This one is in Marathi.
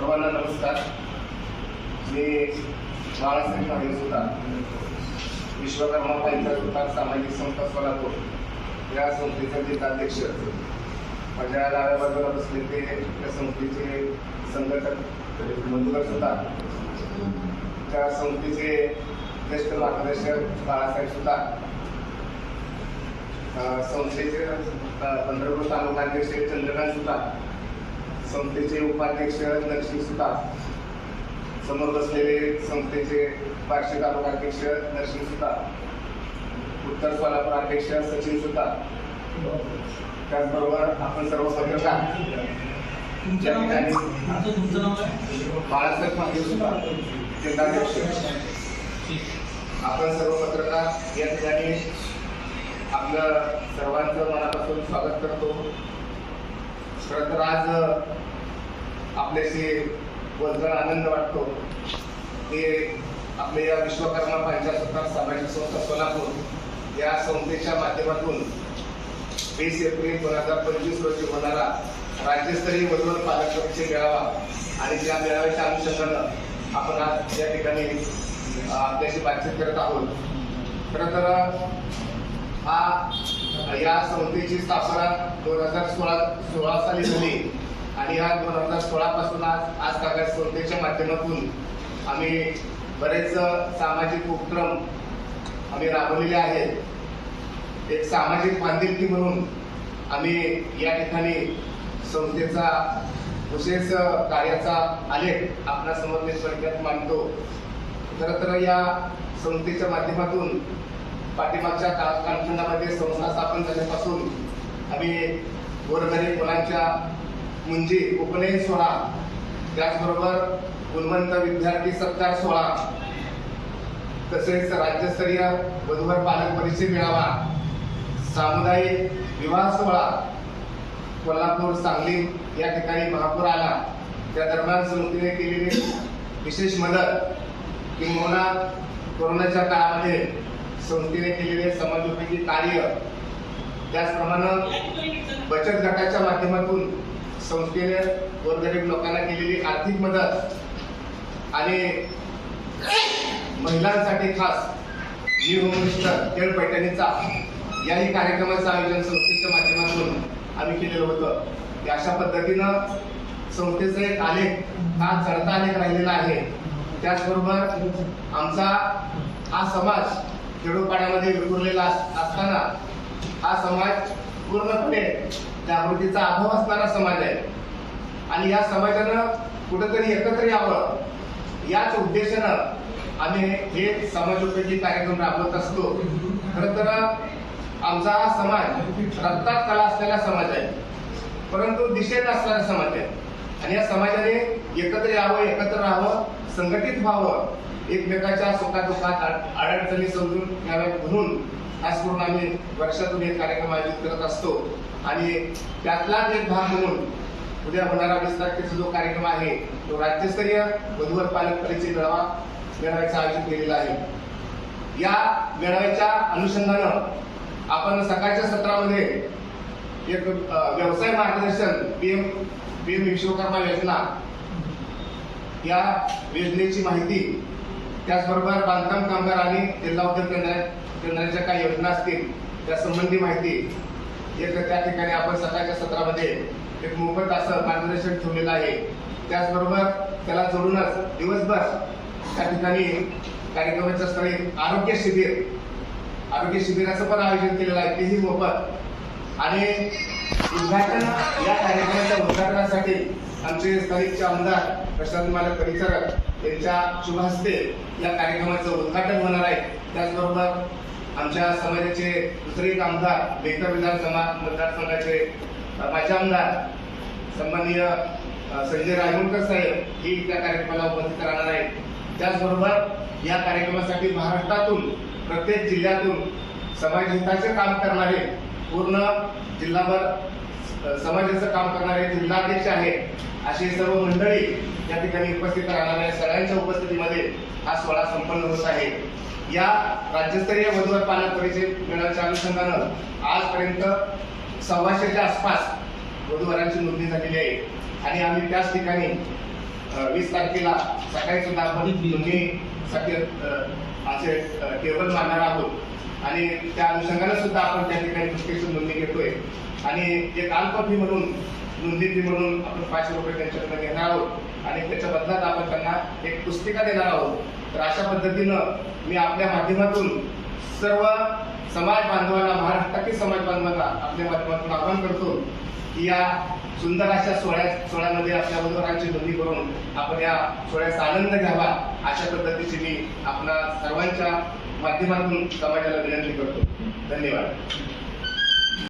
सर्वांना नमस्कार. मी बाळासाहेब नागरे सुद्धा विश्वकर्मा पंचायत सुद्धा सामाजिक संस्था सोलापूर या संस्थेचे जिल्हाध्यक्ष. माझ्या डाव्या बाजूला बसले ते त्या संस्थेचे संघटक मधुकर सुद्धा. त्या संस्थेचे ज्येष्ठ मार्गदर्शक बाळासाहेब सुद्धा. संस्थेचे अ, पंढरपूर तालुकाध्यक्ष चंद्रकांत सुद्धा. संस्थेचे उपाध्यक्ष नरसिंह सुतार. समोर बसलेले संस्थेचे बार्शी तालुकाध्यक्ष नरसिंह सुतार. उत्तर सोलापूर अध्यक्ष सचिन सुतार. त्याचबरोबर आपण सर्व पत्रकार बाळासाहेब जिल्हाध्यक्ष. आपण सर्व पत्रकार या ठिकाणी आपलं सर्वांचं मनापासून स्वागत करतो. खरं तर आज आपल्याशी बोलताना आनंद वाटतो. ते आपल्या या विश्वकर्मा पंचायत सामाजिक संस्था सोलापूर या संस्थेच्या माध्यमातून वीस एप्रिल दोन हजार पंचवीस रोजी होणारा राज्यस्तरीय वधूवर पालक परीक्षा मेळावा आणि त्या मेळाव्याच्या अनुषंगानं आपण आज या ठिकाणी आपल्याशी बातचीत करत आहोत. खरं तर या संस्थेची स्थापना दोन हजार सोळा सोळा साली झाली. आणि या दोन हजार सोळा पासून आज आज कागद संस्थेच्या माध्यमातून आम्ही बरेच सामाजिक उपक्रम आम्ही राबवलेले आहेत. एक सामाजिक बांधिलकी म्हणून आम्ही या ठिकाणी संस्थेचा विशेष कार्याचा आलेख आपणासमोर मी थोडक्यात मांडतो. खरं तर या संस्थेच्या माध्यमातून पाठीमागच्या कालखंडामध्ये संस्था स्थापन झाल्यापासून आम्ही गोरगरीब मुलांच्या मुंजी उपनयन सोहळा त्याचबरोबर गुणवंत विद्यार्थी सत्कार सोहळा तसेच राज्यस्तरीय वधूवर पालक परिचय मेळावा सामुदायिक विवाह सोहळा कोल्हापूर सांगली या ठिकाणी महापूर आला. त्या दरम्यान समितीने केलेली विशेष मदत किंबहुना कोरोनाच्या काळामध्ये संस्थेने केलेले समाजोपयोगी कार्य. त्याचप्रमाणे बचत गटाच्या माध्यमातून संस्थेने गोरगरीब लोकांना केलेली आर्थिक मदत आणि महिलांसाठी खास न्यू होम मिनिस्टर खेळ पैठणीचा याही कार्यक्रमाचं आयोजन संस्थेच्या माध्यमातून आम्ही केलेलं होतं. की अशा पद्धतीनं संस्थेचा एक आलेख हा चढता आलेख राहिलेला आहे. त्याचबरोबर आमचा हा समाज खेडोपाड्यामध्ये विखुरलेला अस- असताना हा समाज पूर्णपणे जागृतीचा अभाव असणारा समाज आहे. आणि या समाजानं कुठंतरी एकत्र यावं याच उद्देशानं आम्ही हे समाजोपयोगी कार्यक्रम राबवत असतो. खरं तर आमचा हा समाज रक्तात कला असलेला समाज आहे. परंतु दिशेत असणारा समाज आहे. आणि या समाजाने एकत्र यावं एकत्र राहावं संघटित व्हावं एकमेकाच्या सुखादुखात अडचणी समजून घ्याव्यात म्हणून आज पूर्ण आम्ही वर्षातून एक कार्यक्रम आयोजित करत असतो. आणि त्यातलाच एक भाग म्हणून उद्या होणारा वीस तारखेचा जो कार्यक्रम आहे तो राज्यस्तरीय वधूवर पालक परिचय मेळावा मेळाव्याचा आयोजित केलेला आहे. या मेळाव्याच्या अनुषंगानं आपण सकाळच्या सत्रामध्ये एक व्यवसाय मार्गदर्शन पीएम पीएम विश्वकर्मा योजना या योजनेची माहिती त्याचबरोबर बांधकाम कामगार आणि जिल्हा उद्योग केंद्र केंद्राच्या काही योजना असतील त्या संबंधी माहिती एक त्या ठिकाणी आपण सकाळच्या सत्रामध्ये एक मोफत असं मार्गदर्शन ठेवलेलं आहे. त्याचबरोबर त्याला जोडूनच दिवसभर त्या ठिकाणी कार्यक्रमाच्या स्थळी आरोग्य शिबिर आरोग्य शिबिराचं पण आयोजन केलेलं आहे. तेही मोफत. आणि उद्घाटन या कार्यक्रमाच्या उद्घाटनासाठी आमचे स्थानिकचे आमदार प्रशांत मालक परिचारक यांच्या शुभ हस्ते या कार्यक्रमाचं उद्घाटन होणार आहे. त्याचबरोबर आमच्या समाजाचे दुसरे एक आमदार बेकर विधानसभा मतदारसंघाचे अ, माजी आमदार सन्माननीय संजय रायमुलकर साहेब ही त्या कार्यक्रमाला उपस्थित राहणार आहेत. त्याचबरोबर या कार्यक्रमासाठी महाराष्ट्रातून प्रत्येक जिल्ह्यातून समाजहिताचे काम करणारे पूर्ण जिल्हाभर समाजाचं काम करणारे जिल्हाध्यक्ष आहेत अशी सर्व मंडळी या ठिकाणी उपस्थित राहणार आहे सगळ्यांच्या उपस्थितीमध्ये हा सोहळा संपन्न होत आहे. या राज्यस्तरीय वधूवर पालक परिचय मिळण्याच्या अनुषंगानं आजपर्यंत सव्वाशेच्या आसपास वधूवरांची नोंदणी झालेली आहे. आणि आम्ही त्याच ठिकाणी वीस तारखेला सकाळी सुद्धा आपण नोंदणीसाठी असे टेबल मारणार आहोत. आणि त्या अनुषंगाने सुद्धा आपण त्या ठिकाणी प्रत्यक्ष नोंदणी घेतोय. आणि एक अल्प फी म्हणून नोंदी फी म्हणून आपण पाचशे रुपये त्यांच्याकडे घेणार आहोत आणि त्याच्या बदल्यात आपण त्यांना एक पुस्तिका देणार आहोत. तर अशा पद्धतीनं मी आपल्या माध्यमातून सर्व समाज बांधवांना महाराष्ट्रातील समाज बांधवांना आपल्या माध्यमातून आवाहन करतो की या सुंदर अशा सोहळ्या सोहळ्यामध्ये आपल्या उमेदवारांची नोंदणी करून आपण या सोहळ्याचा आनंद घ्यावा अशा पद्धतीची मी आपल्या सर्वांच्या माध्यमातून समाजाला विनंती करतो. धन्यवाद.